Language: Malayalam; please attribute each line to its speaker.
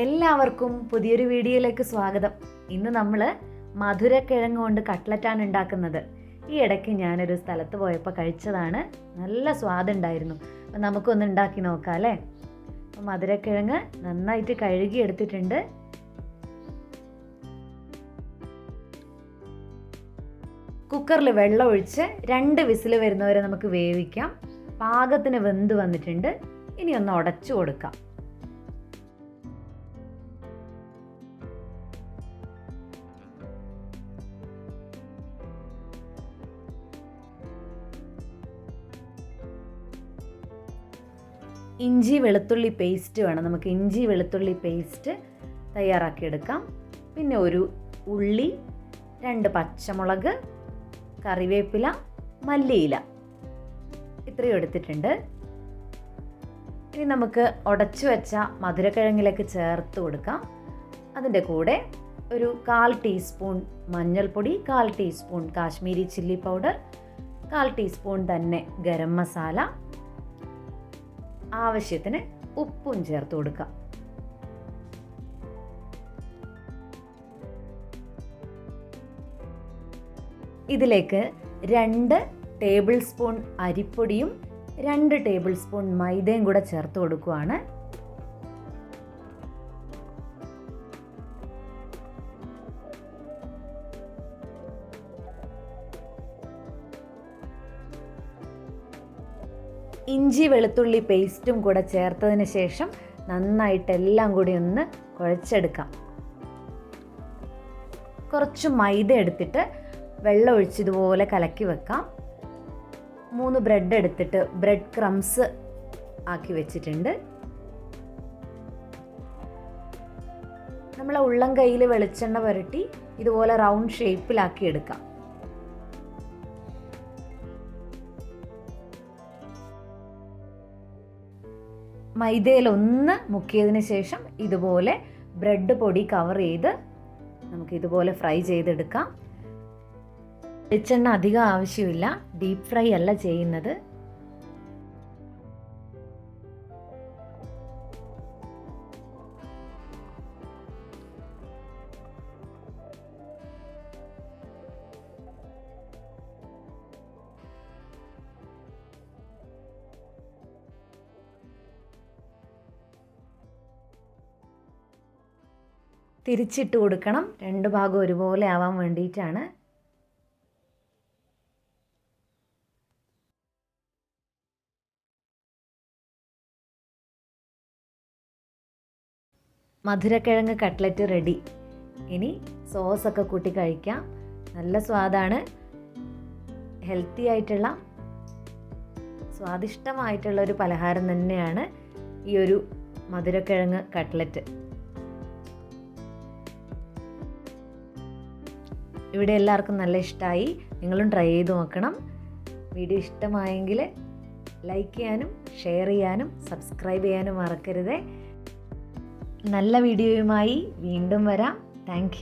Speaker 1: എല്ലാവർക്കും പുതിയൊരു വീഡിയോയിലേക്ക് സ്വാഗതം. ഇന്ന് നമ്മൾ മധുരക്കിഴങ്ങ് കൊണ്ട് കട്ട്ലറ്റാണ് ഉണ്ടാക്കുന്നത്. ഈ ഇടയ്ക്ക് ഞാനൊരു സ്ഥലത്ത് പോയപ്പോൾ കഴിച്ചതാണ്. നല്ല സ്വാദുണ്ടായിരുന്നു അപ്പം നമുക്കൊന്ന് ഉണ്ടാക്കി നോക്കാം അല്ലേ? അപ്പം മധുരക്കിഴങ്ങ് നന്നായിട്ട് കഴുകി എടുത്തിട്ടുണ്ട്. കുക്കറിൽ വെള്ളം ഒഴിച്ച് രണ്ട് വിസിൽ വരുന്നവരെ നമുക്ക് വേവിക്കാം. പാകത്തിന് വെന്ത് വന്നിട്ടുണ്ട്. ഇനി ഒന്ന് ഉടച്ചു കൊടുക്കാം. ഇഞ്ചി വെളുത്തുള്ളി പേസ്റ്റ് വേണം. നമുക്ക് ഇഞ്ചി വെളുത്തുള്ളി പേസ്റ്റ് തയ്യാറാക്കിയെടുക്കാം. പിന്നെ ഒരു ഉള്ളി രണ്ട് പച്ചമുളക് കറിവേപ്പില മല്ലിയില. ഇത്രയും എടുത്തിട്ടുണ്ട്. ഇനി നമുക്ക് ഉടച്ചു വെച്ച മധുരക്കിഴങ്ങിലേക്ക് ചേർത്ത് കൊടുക്കാം. അതിന്റെ കൂടെ ഒരു കാൽ ടീസ്പൂൺ മഞ്ഞൾപ്പൊടി കാൽ ടീസ്പൂൺ കാശ്മീരി ചില്ലി പൗഡർ കാൽ ടീസ്പൂൺ തന്നെ ഗരം മസാല ആവശ്യത്തിന് ഉപ്പും ചേർത്ത് കൊടുക്കാം. ഇതിലേക്ക് രണ്ട് ടേബിൾ സ്പൂൺ അരിപ്പൊടിയും രണ്ട് ടേബിൾ സ്പൂൺ മൈദയും കൂടെ ചേർത്ത് കൊടുക്കുവാണ്. ഇഞ്ചി വെളുത്തുള്ളി പേസ്റ്റും കൂടെ ചേർത്തതിന് ശേഷം നന്നായിട്ട് എല്ലാം കൂടി ഒന്ന് കുഴച്ചെടുക്കാം. കുറച്ച് മൈദ എടുത്തിട്ട് വെള്ളം ഒഴിച്ച് ഇതുപോലെ കലക്കി വെക്കാം. മൂന്ന് ബ്രെഡ് എടുത്തിട്ട് ബ്രെഡ് ക്രംസ് ആക്കി വെച്ചിട്ടുണ്ട്. നമ്മളെ ഉള്ളം കയ്യിൽ വെളിച്ചെണ്ണ പുരട്ടി ഇതുപോലെ റൗണ്ട് ഷേപ്പിലാക്കി എടുക്കാം. മൈദയിൽ ഒന്ന് മുക്കിയതിന് ശേഷം ഇതുപോലെ ബ്രെഡ് പൊടി കവർ ചെയ്ത് നമുക്ക് ഇതുപോലെ ഫ്രൈ ചെയ്തെടുക്കാം. വെളിച്ചെണ്ണ അധികം ആവശ്യമില്ല. ഡീപ് ഫ്രൈ അല്ല ചെയ്യുന്നത്. തിരിച്ചിട്ട് കൊടുക്കണം. രണ്ട് ഭാഗം ഒരുപോലെ ആവാൻ വേണ്ടിയിട്ടാണ്. മധുരക്കിഴങ്ങ് കട്ട്ലറ്റ് റെഡി. ഇനി സോസൊക്കെ കൂട്ടി കഴിക്കാം. നല്ല സ്വാദാണ്. ഹെൽത്തി ആയിട്ടുള്ള സ്വാദിഷ്ടമായിട്ടുള്ള ഒരു പലഹാരം തന്നെയാണ് ഈ ഒരു മധുരക്കിഴങ്ങ് കട്ട്ലറ്റ്. ഇവിടെ എല്ലാവർക്കും നല്ല ഇഷ്ടമായി. നിങ്ങളും ട്രൈ ചെയ്ത് നോക്കണം. വീഡിയോ ഇഷ്ടമായെങ്കിൽ ലൈക്ക് ചെയ്യാനും ഷെയർ ചെയ്യാനും സബ്സ്ക്രൈബ് ചെയ്യാനും മറക്കരുത്. നല്ല വീഡിയോയുമായി വീണ്ടും വരാം. താങ്ക്